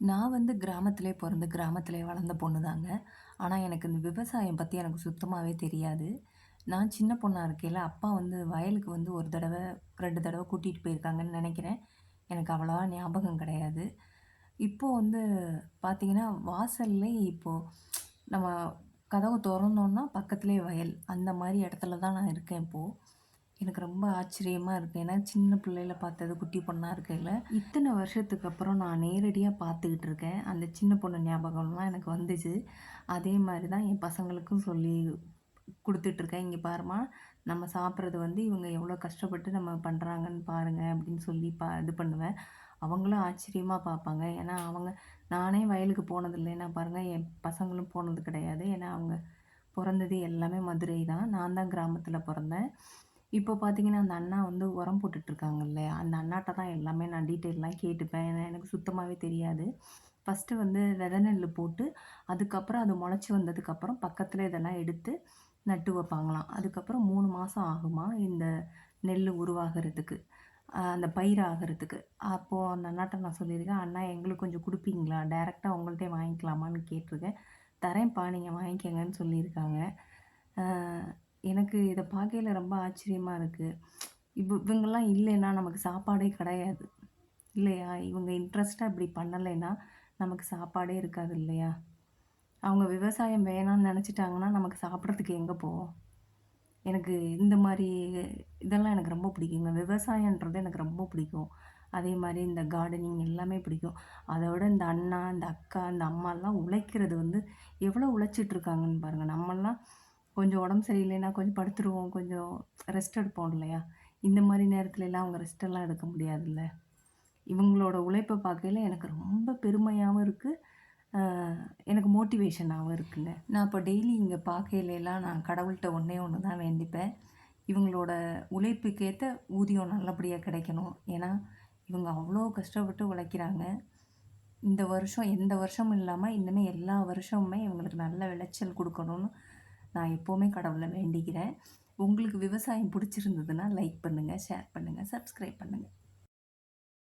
நான் வந்து கிராமத்திலே பிறந்து கிராமத்திலே வளர்ந்த பொண்ணு தாங்க. ஆனா, எனக்கு இந்த விவசாயம் பத்தி எனக்கு சுத்தமாவே தெரியாது. நான் சின்ன பொண்ணா இருக்கையில, அப்பா வந்து வயலுக்கு வந்து 1 தடவ, 2 தடவ கூட்டிட்டு போயிருக்காங்கன்னு நினைக்கிறேன் எனக்கு அவ்வளவா ஞாபகம் கிடையாது. இப்போ வந்து பார்த்தீங்கன்னா, வாசல்லே இப்போ நம்ம கதவு தொறந்தோம்னா, பக்கத்துலேயே வயல். அந்த மாரி இடத்துல தான் நான் இருக்கேன் இப்போ. எனக்கு ரொம்ப ஆச்சரியமாக இருக்குது ஏன்னா, சின்ன பிள்ளையில பார்த்தது, குட்டி பொண்ணாக இருக்கையில் இத்தனை வருஷத்துக்கு அப்புறம் நான் நேரடியாக பார்த்துக்கிட்டு இருக்கேன். அந்த சின்ன பொண்ணு ஞாபகம்லாம் எனக்கு வந்துச்சு. அதே மாதிரி தான் என் பசங்களுக்கும் சொல்லி கொடுத்துட்ருக்கேன் இங்கே பாருமா நம்ம சாப்பிட்றது வந்து இவங்க எவ்வளோ கஷ்டப்பட்டு நம்ம பண்ணுறாங்கன்னு பாருங்கள் அப்படின்னு சொல்லி பா இது பண்ணுவேன். அவங்களும் ஆச்சரியமாக பார்ப்பாங்க. ஏன்னா, அவங்க நானே வயலுக்கு போனதில்லை நான் பாருங்கள் என் பசங்களும் போனது கிடையாது. ஏன்னா, அவங்க பிறந்தது எல்லாமே மதுரை தான். நான் தான் கிராமத்தில் பிறந்தேன் இப்போ பார்த்தீங்கன்னா, அந்த அண்ணா வந்து உரம் போட்டுட்ருக்காங்க இல்லையா? அந்த அண்ணாட்ட தான் எல்லாமே நான் டீட்டெயில்லாம் கேட்டுப்பேன். ஏன்னா, எனக்கு சுத்தமாவே தெரியாது. ஃபர்ஸ்ட்டு வந்து வெத நெல்லு போட்டு, அதுக்கப்புறம் அது மொளச்சு வந்ததுக்கப்புறம் பக்கத்தில் இதெல்லாம் எடுத்து நட்டு வைப்பாங்களாம். அதுக்கப்புறம் 3 மாசம் ஆகுமாம், இந்த நெல்லு உருவாகுறதுக்கு. அ அந்த பயிர் ஆகுறதுக்கு. அப்போ அந்த அண்ணாட்ட நான் சொல்லியிருக்கேன், "அண்ணா எங்களுக்கு கொஞ்சம் குடுப்பீங்களா? டைரக்ட்டா உங்கள்ட்டயே வாங்கிக்கலாமான்னு?" கேட்டிருக்கேன் "தரேன்ப்பா, நீங்க வாங்கிக்கங்கன்னு" சொல்லியிருக்காங்க. அ எனக்கு இத பார்க்கையில ரொம்ப ஆச்சரியமா இருக்கு. இவ் இவங்கலாம் இல்லைன்னா நமக்கு சாப்பாடே கிடையாது. இல்லையா? இவங்க இன்ட்ரெஸ்ட்டா இப்படி பண்ணலைன்னா, நமக்கு சாப்பாடே இருக்காது இல்லையா? அவங்க விவசாயம் வேணான்னு நெனச்சுட்டாங்கன்னா, நமக்கு சாப்பிடறதுக்கு எங்க போவோம்? எனக்கு இந்த மாரி இதெல்லாம் எனக்கு ரொம்ப பிடிக்குங்க. விவசாயன்றது எனக்கு ரொம்ப பிடிக்கும். அதே மாரி இந்த கார்டனிங் எல்லாமே பிடிக்கும். அத விட இந்த அண்ணா, இந்த அக்கா, இந்த அம்மாலாம் உழைக்கிறது வந்து எவ்வளோ உழைச்சிட்டுருக்காங்கன்னு பாருங்க. நம்மலாம் கொஞ்சம் உடம்பு சரியில்லைன்னா கொஞ்சம் படுத்துருவோம், கொஞ்சம் ரெஸ்ட் எடுப்போம் இல்லையா? இந்த மாதிரி நேரத்துலலாம் அவங்க ரெஸ்ட்டெல்லாம் எடுக்க முடியாதுல்ல. இவங்களோட உழைப்பை பார்க்கையில எனக்கு ரொம்ப பெருமையாகவும் இருக்குது எனக்கு மோட்டிவேஷனாகவும் இருக்குங்க. நான் இப்போ டெய்லி இங்கே பார்க்கையிலலாம் நான் கடவுள்கிட்ட ஒன்றே ஒன்று தான் வேண்டிப்பேன். இவங்களோட உழைப்புக்கேற்ற ஊதியம் நல்லபடியாக கிடைக்கணும். ஏன்னா, இவங்க அவ்வளோ கஷ்டப்பட்டு உழைக்கிறாங்க. இந்த வருஷம் எந்த வருஷமும் இல்லாமல் இன்னுமே எல்லா வருஷமுமே இவங்களுக்கு நல்ல விளைச்சல் கொடுக்கணும்னு நான் எப்போவுமே கடவுளை வேண்டிக்கிறேன். உங்களுக்கு விவசாயம் பிடிச்சிருந்ததுன்னா லைக் பண்ணுங்கள் ஷேர் பண்ணுங்கள் சப்ஸ்கிரைப் பண்ணுங்கள்